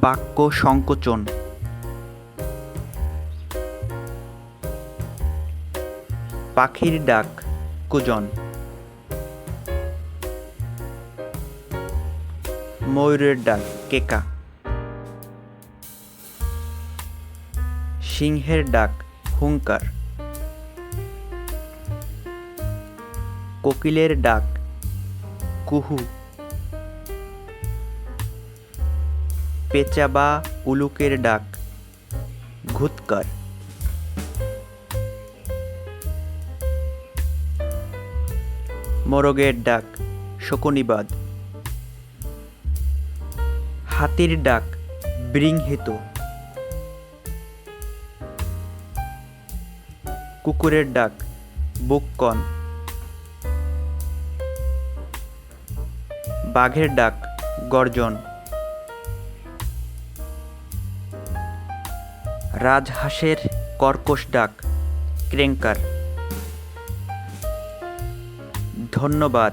বাক্য সংকোচন। পাখির ডাক কুজন। ময়ূরের ডাক কেকা। সিংহের ডাক হুঙ্কার কোকিলের ডাক কুহু। পেঁচা বা উলুকের ডাক, ঘুৎকার। মোরগের ডাক, শকুনিবাদ। হাতির ডাক বৃংহিত কুকুরের ডাক বুককন বাঘের ডাক, গর্জন। রাজহাঁসের কর্কশ ডাক ক্রেঙ্কার। ধন্যবাদ।